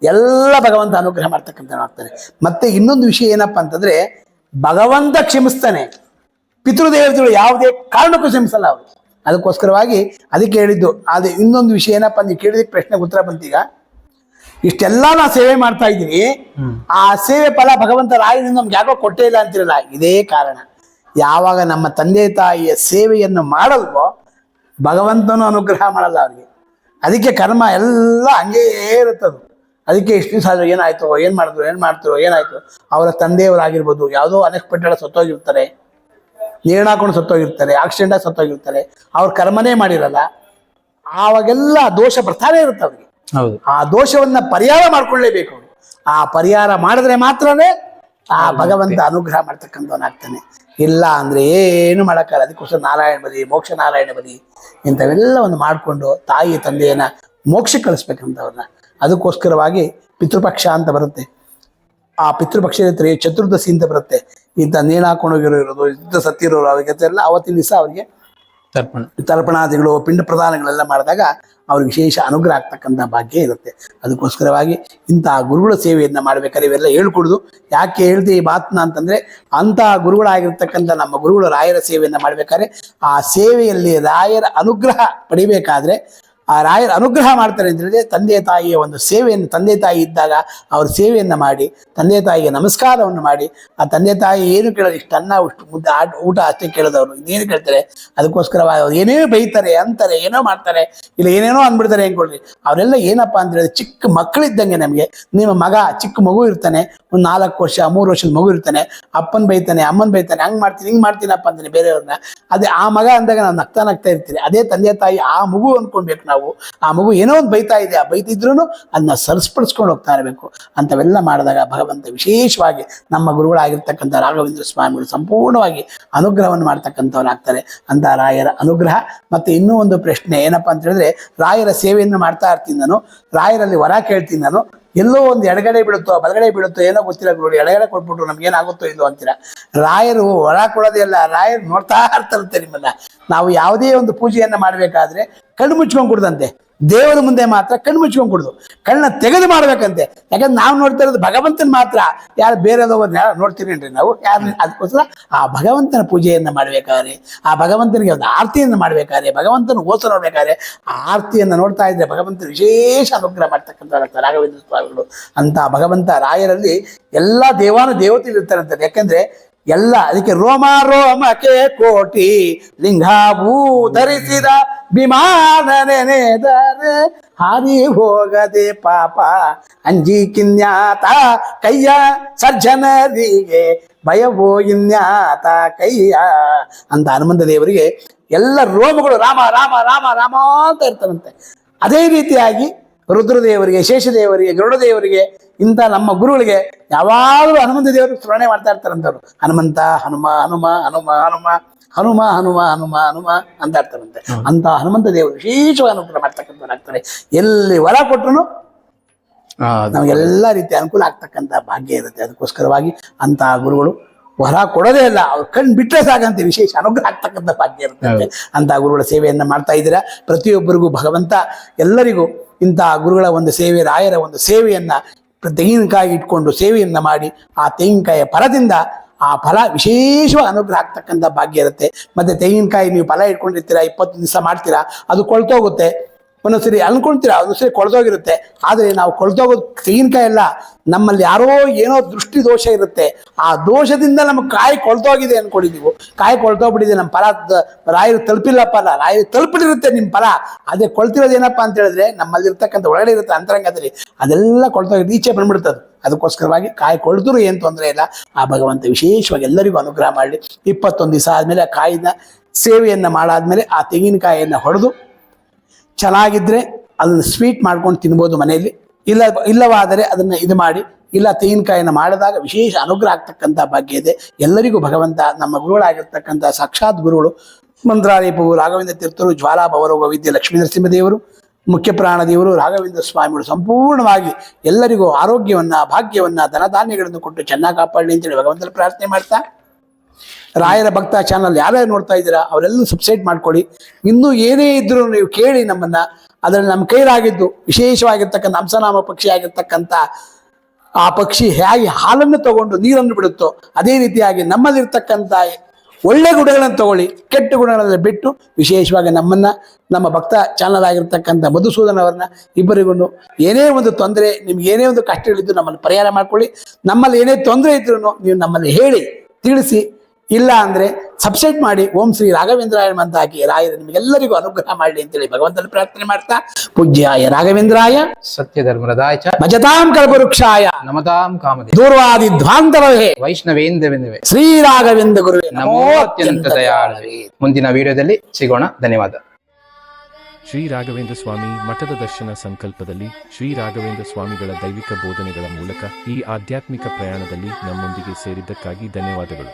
ಎಲ್ಲ ಭಗವಂತ ಅನುಗ್ರಹ ಮಾಡ್ತಕ್ಕಂಥ ಆಗ್ತಾನೆ. ಮತ್ತೆ ಇನ್ನೊಂದು ವಿಷಯ ಏನಪ್ಪಾ ಅಂತಂದ್ರೆ ಭಗವಂತ ಕ್ಷಮಿಸ್ತಾನೆ. ಪಿತೃದೇವತೆಗಳು ಯಾವುದೇ ಕಾರಣಕ್ಕೂ ಕ್ಷಮಿಸಲ್ಲ ಅವರು. ಅದಕ್ಕೋಸ್ಕರವಾಗಿ ಅದಕ್ಕೆ ಹೇಳಿದ್ದು ಅದು ಇನ್ನೊಂದು ವಿಷಯ ಏನಪ್ಪಾ ನೀವು ಕೇಳಿದಕ್ಕೆ ಪ್ರಶ್ನೆಗೆ ಉತ್ತರ ಬಂತೀಗ? ಇಷ್ಟೆಲ್ಲ ನಾ ಸೇವೆ ಮಾಡ್ತಾ ಇದ್ದೀನಿ. ಆ ಸೇವೆ ಫಲ ಭಗವಂತ ರಾಯನಿಂದ ನಮ್ಗೆ ಯಾಕೋ ಕೊಟ್ಟೇ ಇಲ್ಲ ಅಂತಿರಲ್ಲ. ಇದೇ ಕಾರಣ. ಯಾವಾಗ ನಮ್ಮ ತಂದೆ ತಾಯಿಯ ಸೇವೆಯನ್ನು ಮಾಡಲ್ವೋ ಭಗವಂತನು ಅನುಗ್ರಹ ಮಾಡಲ್ಲ ಅವ್ರಿಗೆ. ಅದಕ್ಕೆ ಕರ್ಮ ಎಲ್ಲ ಹಂಗೇ ಇರುತ್ತದು. ಅದಕ್ಕೆ ಇಷ್ಟು ದಿವಸ ಆದರೂ ಏನಾಯ್ತು ಏನ್ ಮಾಡಿದ್ರು ಏನ್ ಮಾಡ್ತಿರೋ ಏನಾಯ್ತು ಅವರ ತಂದೆಯವರಾಗಿರ್ಬೋದು ಯಾವುದೋ ಅನ್ಎಕ್ಸ್ಪೆಕ್ಟೆಡ್ ಸತ್ತೋಗಿರ್ತಾರೆ. ನೇಣು ಹಾಕೊಂಡು ಸತ್ತೋಗಿರ್ತಾರೆ ಆಕ್ಸಿಡೆಂಟ್ ಸತ್ತೋಗಿರ್ತಾರೆ. ಅವ್ರ ಕರ್ಮನೇ ಮಾಡಿರಲ್ಲ. ಆವಾಗೆಲ್ಲ ದೋಷ ಬರ್ತಾನೆ ಇರುತ್ತೆ ಅವ್ರಿಗೆ. ಹೌದು. ಆ ದೋಷವನ್ನ ಪರಿಹಾರ ಮಾಡ್ಕೊಳ್ಳೇಬೇಕು ಅವ್ರು. ಆ ಪರಿಹಾರ ಮಾಡಿದ್ರೆ ಮಾತ್ರನೇ ಆ ಭಗವಂತ ಅನುಗ್ರಹ ಮಾಡ್ತಕ್ಕಂಥವನಾಗ್ತಾನೆ. ಇಲ್ಲ ಅಂದ್ರೆ ಏನು ಮಾಡೋಕ್ಕಲ್ಲ ಅದಕ್ಕೋಸ್ಕರ ನಾರಾಯಣ ಬಲಿ, ಮೋಕ್ಷ ನಾರಾಯಣ ಬಲಿ ಇಂಥವೆಲ್ಲವನ್ನು ಮಾಡಿಕೊಂಡು ತಾಯಿ ತಂದೆಯನ್ನ ಮೋಕ್ಷ ಕಳಿಸ್ಬೇಕಂತವ್ರನ್ನ. ಅದಕ್ಕೋಸ್ಕರವಾಗಿ ಪಿತೃಪಕ್ಷ ಅಂತ ಬರುತ್ತೆ. ಆ ಪಿತೃಪಕ್ಷ ಇರ್ತಾರೆ ಚತುರ್ದಶಿ ಅಂತ ಬರುತ್ತೆ. ಇಂಥ ನೇಣು ಇರೋದು ಇಂಥ ಸತ್ತಿರೋರು ಅವರಿಗೆಲ್ಲ ಅವತ್ತಿನ ದಿವಸ ಅವರಿಗೆ ತರ್ಪಣ. ತರ್ಪಣಾದಿಗಳು, ಪಿಂಡ ಪ್ರದಾನಗಳೆಲ್ಲ ಮಾಡಿದಾಗ ಅವ್ರಿಗೆ ವಿಶೇಷ ಅನುಗ್ರಹ ಆಗ್ತಕ್ಕಂಥ ಭಾಗ್ಯ ಇರುತ್ತೆ. ಅದಕ್ಕೋಸ್ಕರವಾಗಿ ಇಂತಹ ಗುರುಗಳ ಸೇವೆಯನ್ನು ಮಾಡಬೇಕಾದ್ರೆ ಇವೆಲ್ಲ ಹೇಳ್ಕೊಡುದು. ಯಾಕೆ ಹೇಳ್ದೆ ಈ ಮಾತನ್ನ ಅಂತಂದ್ರೆ ಅಂತಹ ಗುರುಗಳಾಗಿರ್ತಕ್ಕಂಥ ನಮ್ಮ ಗುರುಗಳು ರಾಯರ ಸೇವೆಯನ್ನು ಮಾಡ್ಬೇಕಾದ್ರೆ ಆ ಸೇವೆಯಲ್ಲಿ ರಾಯರ ಅನುಗ್ರಹ ಪಡಿಬೇಕಾದ್ರೆ ಆ ರಾಯರ ಅನುಗ್ರಹ ಮಾಡ್ತಾರೆ ಅಂತ ಹೇಳಿದ್ರೆ ತಂದೆ ತಾಯಿಯ ಒಂದು ಸೇವೆಯನ್ನು, ತಂದೆ ತಾಯಿ ಇದ್ದಾಗ ಅವ್ರ ಸೇವೆಯನ್ನು ಮಾಡಿ, ತಂದೆ ತಾಯಿಗೆ ನಮಸ್ಕಾರವನ್ನು ಮಾಡಿ, ಆ ತಂದೆ ತಾಯಿ ಏನು ಕೇಳೋದು ಇಷ್ಟು ಅನ್ನ, ಇಷ್ಟು ಮುದ್ದೆ ಆಟ ಊಟ ಅಷ್ಟೇ ಕೇಳಿದವರು. ಇನ್ನೇನು ಕೇಳ್ತಾರೆ, ಅದಕ್ಕೋಸ್ಕರವಾಗಿ ಅವ್ರು ಏನೇನೋ ಬೈತಾರೆ ಅಂತಾರೆ, ಏನೋ ಮಾಡ್ತಾರೆ, ಇಲ್ಲ ಏನೇನೋ ಅಂದ್ಬಿಡ್ತಾರೆ ಅಂದ್ಕೊಳ್ರಿ ಅವರೆಲ್ಲ ಏನಪ್ಪಾ ಅಂತ ಹೇಳಿದ್ರೆ ಚಿಕ್ಕ ಮಕ್ಕಳಿದ್ದಂಗೆ ನಮಗೆ, ನಿಮ್ಮ ಮಗ, ಚಿಕ್ಕ ಮಗು ಇರ್ತಾನೆ, ಒಂದು ನಾಲ್ಕು ವರ್ಷ, ಮೂರು ವರ್ಷದ ಮಗು ಇರ್ತಾನೆ, ಅಪ್ಪನ ಬೈತಾನೆ, ಅಮ್ಮನ ಬೈತಾನೆ, ಹಂಗೆ ಮಾಡ್ತೀನಿ, ಹಿಂಗೆ ಮಾಡ್ತೀನಪ್ಪ ಅಂತಾನೆ ಬೇರೆಯವ್ರನ್ನ. ಅದೇ ಆ ಮಗ ಅಂದಾಗ ನಾವು ನಗ್ತಾ ನಗ್ತಾ ಇರ್ತೀನಿ ಅದೇ ತಂದೆ ತಾಯಿ ಆ ಮಗು ಅಂದ್ಕೊಳ್ಬೇಕು ಆ ಮಗು ಏನೋ ಒಂದು ಬೈತಾ ಇದೆ, ಆ ಬೈತಿದ್ರು ಅದನ್ನ ಸರಿಸ್ಪಡಿಸ್ಕೊಂಡು ಹೋಗ್ತಾ ಇರಬೇಕು. ಅಂಥವೆಲ್ಲ ಮಾಡಿದಾಗ ಭಗವಂತ ವಿಶೇಷವಾಗಿ ನಮ್ಮ ಗುರುಗಳಾಗಿರ್ತಕ್ಕಂಥ ರಾಘವೇಂದ್ರ ಸ್ವಾಮಿಗಳು ಸಂಪೂರ್ಣವಾಗಿ ಅನುಗ್ರಹವನ್ನು ಮಾಡ್ತಕ್ಕಂಥವ್ರಾಗ್ತಾರೆ ಅಂತ ರಾಯರ ಅನುಗ್ರಹ. ಮತ್ತೆ ಇನ್ನೂ ಒಂದು ಪ್ರಶ್ನೆ ಏನಪ್ಪಾ ಅಂತ ಹೇಳಿದ್ರೆ, ರಾಯರ ಸೇವೆಯನ್ನು ಮಾಡ್ತಾ ಇರ್ತೀನಿ ನಾನು, ರಾಯರಲ್ಲಿ ವರ ಕೇಳ್ತೀನಿ ನಾನು ಎಲ್ಲೋ ಒಂದು ಎಡಗಡೆ ಬೀಳುತ್ತೋ ಬಲಗಡೆ ಬೀಳುತ್ತೋ, ಏನೋ ಗೊತ್ತಿಲ್ಲ ನೋಡಿ ಎಡಗಡೆ ಕೊಟ್ಬಿಟ್ರು ನಮ್ಗೆ ಏನಾಗುತ್ತೋ ಇಲ್ಲೋ ಅಂತೀರ? ರಾಯರು ಹೊರ ಕೊಡೋದೇ ಅಲ್ಲ ರಾಯರು ನೋಡ್ತಾ ಇರ್ತಾರಂತೆ ನಿಮ್ಮನ್ನ. ನಾವು ಯಾವುದೇ ಒಂದು ಪೂಜೆಯನ್ನ ಮಾಡಬೇಕಾದ್ರೆ ಕಣ್ಣು ಮುಚ್ಕೊಂಡು ಕೊಡ್ದಂತೆ. ದೇವರ ಮುಂದೆ ಮಾತ್ರ ಕಣ್ಣು ಮುಚ್ಕೊಂಡು ಕೊಡುದು ಕಣ್ಣ ತೆಗೆದು ಮಾಡ್ಬೇಕಂತೆ. ಯಾಕಂದ್ರೆ ನಾವು ನೋಡ್ತಾ ಇರೋದು ಭಗವಂತನ ಮಾತ್ರ. ಯಾರು ಬೇರೆದವ್ರನ್ನ ಯಾರು ನೋಡ್ತೀರೇನ್ರಿ ನಾವು? ಯಾರು ಅದಕ್ಕೋಸ್ಕರ ಆ ಭಗವಂತನ ಪೂಜೆಯನ್ನ ಮಾಡ್ಬೇಕಾದ್ರೆ, ಆ ಭಗವಂತನಿಗೆ ಒಂದು ಆರತಿಯನ್ನು ಮಾಡ್ಬೇಕಾದ್ರೆ, ಭಗವಂತನ ಓಸ ನೋಡ್ಬೇಕಾದ್ರೆ, ಆ ಆರತಿಯನ್ನು ನೋಡ್ತಾ ಇದ್ರೆ ಭಗವಂತನ ವಿಶೇಷ ಅನುಗ್ರಹ ಮಾಡ್ತಕ್ಕಂಥ ರಾಘವೇಂದ್ರ ಸ್ವಾಮಿಗಳು. ಅಂತ ಭಗವಂತ ರಾಯರಲ್ಲಿ ಎಲ್ಲ ದೇವಾನು ದೇವತೆಗಳು ಅಂತ. ಯಾಕಂದ್ರೆ ಎಲ್ಲ ಅದಕ್ಕೆ ರೋಮ ರೋಮಕ್ಕೆ ಕೋಟಿ ಲಿಂಗಾಭೂ ಧರಿಸಿದ ವಿಮಾನನೆನೆದರೆ ಹಾರಿ ಹೋಗದೆ ಪಾಪ. ಅಂಜಿ ಕಿನ್ಯಾತ ಕೈಯ ಸಜ್ಜನರಿಗೆ ಭಯವೋ ಇನ್ಯಾತ ಕೈಯ ಅಂತ ಹನುಮಂತ ದೇವರಿಗೆ ಎಲ್ಲ ರೋಮಗಳು ರಾಮ ರಾಮ ರಾಮ ರಾಮ ಅಂತ ಇರ್ತಾರಂತೆ. ಅದೇ ರೀತಿಯಾಗಿ ರುದ್ರದೇವರಿಗೆ, ಶೇಷದೇವರಿಗೆ, ಗರುಡದೇವರಿಗೆ, ಇಂಥ ನಮ್ಮ ಗುರುಗಳಿಗೆ ಯಾವಾಗಲೂ ಹನುಮಂತ ದೇವರಿಗೆ ಸ್ಮರಣೆ ಮಾಡ್ತಾ ಇರ್ತಾರಂತವ್ರು. ಹನುಮಂತ, ಹನುಮ ಹನುಮ ಹನುಮ ಹನುಮ. ಹನುಮ ಹನುಮ ಹನುಮ ಹನುಮ ಅಂತ ಇರ್ತಾರಂತೆ ಅಂತ ಹನುಮಂತ ದೇವರು ವಿಶೇಷವಾಗಿ ಅನುಗ್ರಹ ಮಾಡ್ತಕ್ಕಂಥವ್ರಾಗ್ತಾರೆ ಎಲ್ಲಿ ವರ ಕೊಟ್ಟರು ನಮಗೆಲ್ಲ ರೀತಿಯ ಅನುಕೂಲ ಆಗ್ತಕ್ಕಂಥ ಭಾಗ್ಯ ಇರುತ್ತೆ. ಅದಕ್ಕೋಸ್ಕರವಾಗಿ ಅಂತ ಗುರುಗಳು ವರ ಕೊಡೋದೇ ಇಲ್ಲ. ಅವ್ರು ಕಣ್ ಬಿಟ್ಟರೆ ಸಾಗಂತೆ ವಿಶೇಷ ಅನುಗ್ರಹ ಆಗ್ತಕ್ಕಂಥ ಭಾಗ್ಯ ಇರುತ್ತೆ ಅಂತ. ಗುರುಗಳ ಸೇವೆಯನ್ನು ಮಾಡ್ತಾ ಇದ್ದೀರಾ? ಪ್ರತಿಯೊಬ್ಬರಿಗೂ ಭಗವಂತ ಎಲ್ಲರಿಗೂ ಇಂತಹ ಗುರುಗಳ ಒಂದು ಸೇವೆ ರಾಯರ ಒಂದು ಸೇವೆಯನ್ನ ತೆಂಗಿನಕಾಯಿ ಇಟ್ಕೊಂಡು ಸೇವೆಯನ್ನ ಮಾಡಿ ಆ ತೆಂಗಿನಕಾಯಿಯ ಫಲದಿಂದ ಆ ಫಲ ವಿಶೇಷವಾಗಿ ಅನುಗ್ರಹ ಆಗ್ತಕ್ಕಂಥ ಭಾಗ್ಯ ಇರುತ್ತೆ. ಮತ್ತೆ ತೆಂಗಿನಕಾಯಿ ನೀವು ಫಲ ಇಟ್ಕೊಂಡಿರ್ತೀರಾ, ಇಪ್ಪತ್ತು ದಿವಸ ಮಾಡ್ತೀರಾ, ಅದು ಕೊಳ್ತೋಗುತ್ತೆ. ಒಂದೊಂದ್ಸರಿ ಅನ್ಕೊಳ್ತೀರಾ ಒಂದೊಂದ್ಸರಿ ಕೊಳ್ತೋಗಿರುತ್ತೆ ಆದರೆ ನಾವು ಕೊಳ್ತೋಗೋದು ತೆಂಗಿನಕಾಯಿ ಅಲ್ಲ, ನಮ್ಮಲ್ಲಿ ಯಾರೋ ಏನೋ ದೃಷ್ಟಿ ದೋಷ ಇರುತ್ತೆ. ಆ ದೋಷದಿಂದ ನಮ್ಮ ಕಾಯಿ ಕೊಳ್ತೋಗಿದೆ ಅನ್ಕೊಳ್ಳಿ ನೀವು. ಕಾಯಿ ಕೊಳ್ತೋಗ್ಬಿಟ್ಟಿದೆ ನಮ್ಮ ಫಲ ರಾಯರು ತಲುಪಿಲ್ಲಪ್ಪ ಅಲ್ಲ, ರಾಯರು ತಲುಪಿಟ್ಟಿರುತ್ತೆ ನಿಮ್ಮ ಫಲ. ಅದೇ ಕೊಳ್ತಿರೋದು ಏನಪ್ಪ ಅಂತ ಹೇಳಿದ್ರೆ, ನಮ್ಮಲ್ಲಿರ್ತಕ್ಕಂಥ ಒಳಗಡೆ ಇರುತ್ತೆ ಅಂತರಂಗದಲ್ಲಿ, ಅದೆಲ್ಲ ಕೊಳ್ತೋಗಿ ಈಚೆ ಬಂದ್ಬಿಡ್ತದೆ ಅದಕ್ಕೋಸ್ಕರವಾಗಿ ಕಾಯಿ ಏನು ತೊಂದರೆ ಇಲ್ಲ. ಆ ಭಗವಂತ ವಿಶೇಷವಾಗಿ ಎಲ್ಲರಿಗೂ ಅನುಗ್ರಹ ಮಾಡಲಿ. ಇಪ್ಪತ್ತೊಂದು ದಿವಸ ಆದಮೇಲೆ ಆ ಕಾಯಿನ ಸೇವೆಯನ್ನು ಮಾಡಾದಮೇಲೆ ಆ ತೆಂಗಿನಕಾಯಿಯನ್ನು ಹೊಡೆದು ಚೆನ್ನಾಗಿದ್ದರೆ ಅದನ್ನು ಸ್ವೀಟ್ ಮಾಡ್ಕೊಂಡು ತಿನ್ಬೋದು ಮನೆಯಲ್ಲಿ. ಇಲ್ಲ, ಇಲ್ಲವಾದರೆ ಅದನ್ನು ಇದು ಮಾಡಿ, ಇಲ್ಲ ತೆಂಗಿನಕಾಯಿನ ಮಾಡಿದಾಗ ವಿಶೇಷ ಅನುಗ್ರಹ ಆಗ್ತಕ್ಕಂಥ ಭಾಗ್ಯ ಇದೆ. ಎಲ್ಲರಿಗೂ ಭಗವಂತ ನಮ್ಮ ಗುರುಗಳಾಗಿರ್ತಕ್ಕಂಥ ಸಾಕ್ಷಾತ್ ಗುರುಗಳು ಮಂತ್ರಾಲಯಪು ರಾಘವೇಂದ್ರ ತೀರ್ಥರು ಜ್ವಾಲಾ ಭವರೋಗ ವಿದ್ಯೆ ಲಕ್ಷ್ಮೀ ನರಸಿಂಹದೇವರು ಮುಖ್ಯ ಪ್ರಾಣದೇವರು ರಾಘವೇಂದ್ರ ಸ್ವಾಮಿಗಳು ಸಂಪೂರ್ಣವಾಗಿ ಎಲ್ಲರಿಗೂ ಆರೋಗ್ಯವನ್ನ, ಭಾಗ್ಯವನ್ನ, ಧನಧಾನ್ಯಗಳನ್ನು ಕೊಟ್ಟು ಚೆನ್ನಾಗಿ ಕಾಪಾಡಲಿ ಅಂತೇಳಿ ಭಗವಂತನ ಪ್ರಾರ್ಥನೆ ಮಾಡ್ತಾ. ರಾಯರ ಭಕ್ತ ಚಾನಲ್ ಯಾರ್ಯಾರು ನೋಡ್ತಾ ಇದ್ದೀರಾ ಅವರೆಲ್ಲೂ ಸಬ್ಸ್ಕ್ರೈಬ್ ಮಾಡ್ಕೊಳ್ಳಿ. ಇನ್ನೂ ಏನೇ ಇದ್ರೂ ನೀವು ಕೇಳಿ ನಮ್ಮನ್ನ. ಅದರಲ್ಲಿ ನಮ್ಮ ಕೈಲಾಗಿದ್ದು ವಿಶೇಷವಾಗಿರ್ತಕ್ಕಂಥ ಹಂಸನಾಮ ಪಕ್ಷಿ ಆಗಿರ್ತಕ್ಕಂಥ ಆ ಪಕ್ಷಿ ಹೇಗೆ ಹಾಲನ್ನು ತಗೊಂಡು ನೀರನ್ನು ಬಿಡುತ್ತೋ, ಅದೇ ರೀತಿಯಾಗಿ ನಮ್ಮಲ್ಲಿರ್ತಕ್ಕಂಥ ಒಳ್ಳೆ ಗುಣಗಳನ್ನು ತಗೊಳ್ಳಿ, ಕೆಟ್ಟ ಗುಣಗಳನ್ನು ಬಿಟ್ಟು ವಿಶೇಷವಾಗಿ ನಮ್ಮನ್ನ, ನಮ್ಮ ಭಕ್ತ ಚಾನಲ್ ಆಗಿರ್ತಕ್ಕಂಥ ಮಧುಸೂದನ್ ಅವರನ್ನ ಇಬ್ಬರಿಗೂ ಏನೇ ಒಂದು ತೊಂದರೆ, ನಿಮ್ಗೆ ಏನೇ ಒಂದು ಕಷ್ಟಗಳಿದ್ದು ನಮ್ಮನ್ನು ಪರಿಹಾರ ಮಾಡ್ಕೊಳ್ಳಿ. ನಮ್ಮಲ್ಲಿ ಏನೇ ತೊಂದರೆ ಇದ್ರೂ ನೀವು ನಮ್ಮಲ್ಲಿ ಹೇಳಿ, ತಿಳಿಸಿ, ಇಲ್ಲ ಅಂದ್ರೆ ಸಬ್ಸೆಟ್ ಮಾಡಿ. ಓಂ ಶ್ರೀ ರಾಘವೇಂದ್ರಾಯ ಅಂತ ಹಾಕಿ ರಾಯರು ನಿಮಗೆಲ್ಲರಿಗೂ ಅನುಗ್ರಹ ಮಾಡಲಿ ಅಂತೇಳಿ ಭಗವಂತನ ಪ್ರಾರ್ಥನೆ ಮಾಡ್ತಾ ಪೂಜ್ಯಾಯ ರಾಘವೇಂದ್ರಾಯ. ಸತ್ಯ ಧರ್ಮರದಾಯ ಚ ಭಜತಾಂ ಕಲ್ಪವೃಕ್ಷಾಯ. ನಮತಾಂ ಕಾಮದೆ ದೂರ್ವಾದಿ ಧ್ವಾಂತವೇ ವೈಷ್ಣವೇಂದ್ರವೆಂದುವೆ. ಶ್ರೀ ರಾಘವೇಂದ್ರ ಗುರುವೇ ನಮೋ ಅತ್ಯಂತ ದಯಾಳವೇ ಮುಂದಿನ ವಿಡಿಯೋದಲ್ಲಿ ಸಿಗೋಣ. ಧನ್ಯವಾದ. ಶ್ರೀ ರಾಘವೇಂದ್ರ ಸ್ವಾಮಿ ಮಠದ ದರ್ಶನ ಸಂಕಲ್ಪದಲ್ಲಿ ಶ್ರೀ ರಾಘವೇಂದ್ರ ಸ್ವಾಮಿಗಳ ದೈವಿಕ ಬೋಧನೆಗಳ ಮೂಲಕ ಈ ಆಧ್ಯಾತ್ಮಿಕ ಪ್ರಯಾಣದಲ್ಲಿ ನಮ್ಮೊಂದಿಗೆ ಸೇರಿದ್ದಕ್ಕಾಗಿ ಧನ್ಯವಾದಗಳು.